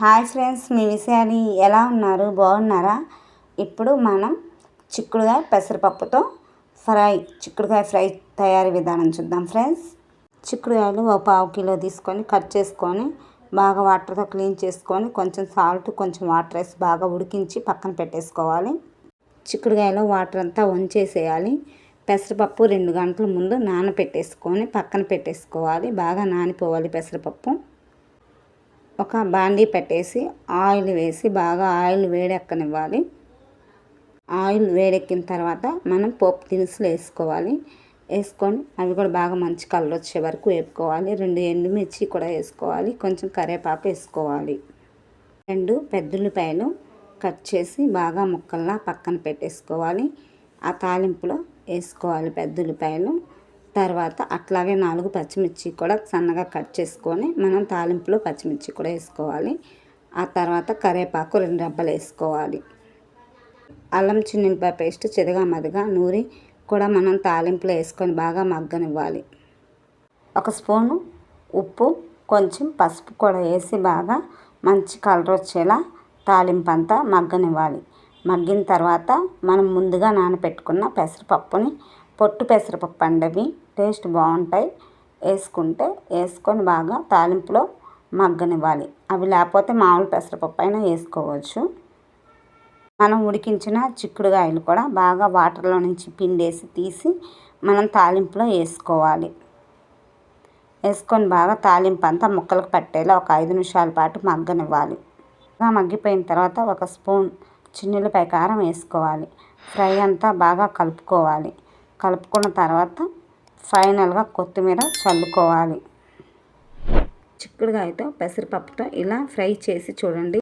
Hi friends మీ విషయాలు ఎలా ఉన్నారు? బాగున్నారా? ఇప్పుడు మనం చిక్కుడుకాయ పెసరపప్పుతో ఫ్రై చిక్కుడుకాయ ఫ్రై తయారీ విధానం చూద్దాం ఫ్రెండ్స్. చిక్కుడుకాయలు ఒక పావు కిలో తీసుకొని కట్ చేసుకొని బాగా వాటర్తో క్లీన్ చేసుకొని కొంచెం సాల్ట్ కొంచెం వాటర్ వేసి బాగా ఉడికించి పక్కన పెట్టేసుకోవాలి. చిక్కుడుకాయలో వాటర్ అంతా వంచేసేయాలి పెసరపప్పు రెండు గంటల ముందు నానపెట్టేసుకొని పక్కన పెట్టేసుకోవాలి. బాగా నానిపోవాలి పెసరపప్పు. ఒక బాండీ పెట్టేసి ఆయిల్ వేసి బాగా ఆయిల్ వేడెక్కనివ్వాలి. ఆయిల్ వేడెక్కిన తర్వాత మనం పోపు దినుసులు వేసుకోవాలి. వేసుకొని అవి కూడా బాగా మంచి కలర్ వచ్చే వరకు వేపుకోవాలి. రెండు ఎండుమిర్చి కూడా వేసుకోవాలి. కొంచెం కరివేపాకు వేసుకోవాలి. రెండు పెద్దుల్లిపాయలు కట్ చేసి బాగా ముక్కల్లా పక్కన పెట్టేసుకోవాలి. ఆ తాలింపులో వేసుకోవాలి పెద్దుల్లిపాయలు. తర్వాత అట్లాగే నాలుగు పచ్చిమిర్చి కూడా సన్నగా కట్ చేసుకొని మనం తాలింపులో పచ్చిమిర్చి కూడా వేసుకోవాలి. ఆ తర్వాత కరివేపాకు రెండు రెబ్బలు వేసుకోవాలి. అల్లం చిన్నిపాయ పేస్ట్ చెదగా మదిగా నూరి కూడా మనం తాలింపులో వేసుకొని బాగా మగ్గనివ్వాలి. ఒక స్పూను ఉప్పు కొంచెం పసుపు కూడా వేసి బాగా మంచి కలర్ వచ్చేలా తాలింపు అంతా మగ్గనివ్వాలి. మగ్గిన తర్వాత మనం ముందుగా నానబెట్టుకున్న పెసరపప్పుని పొట్టు పెసరపప్పు అండి టేస్ట్ బాగుంటాయి. వేసుకుంటే వేసుకొని బాగా తాలింపులో మగ్గనివ్వాలి. అవి లేకపోతే మామూలు పెసరపప్పు అయినా వేసుకోవచ్చు. మనం ఉడికించిన చిక్కుడుగాయలు కూడా బాగా వాటర్లో నుంచి పిండేసి తీసి మనం తాలింపులో వేసుకోవాలి. వేసుకొని బాగా తాలింపు అంతా ముక్కలకు పట్టేలా ఒక ఐదు నిమిషాల పాటు మగ్గనివ్వాలి. బాగా మగ్గిపోయిన తర్వాత ఒక స్పూన్ చిన్నులపై కారం వేసుకోవాలి. ఫ్రై అంతా బాగా కలుపుకోవాలి. కలుపుకున్న తర్వాత ఫైనల్గా కొత్తిమీర చల్లుకోవాలి. చిక్కుడుకాయతో పెసరపప్పుతో ఇలా ఫ్రై చేసి చూడండి.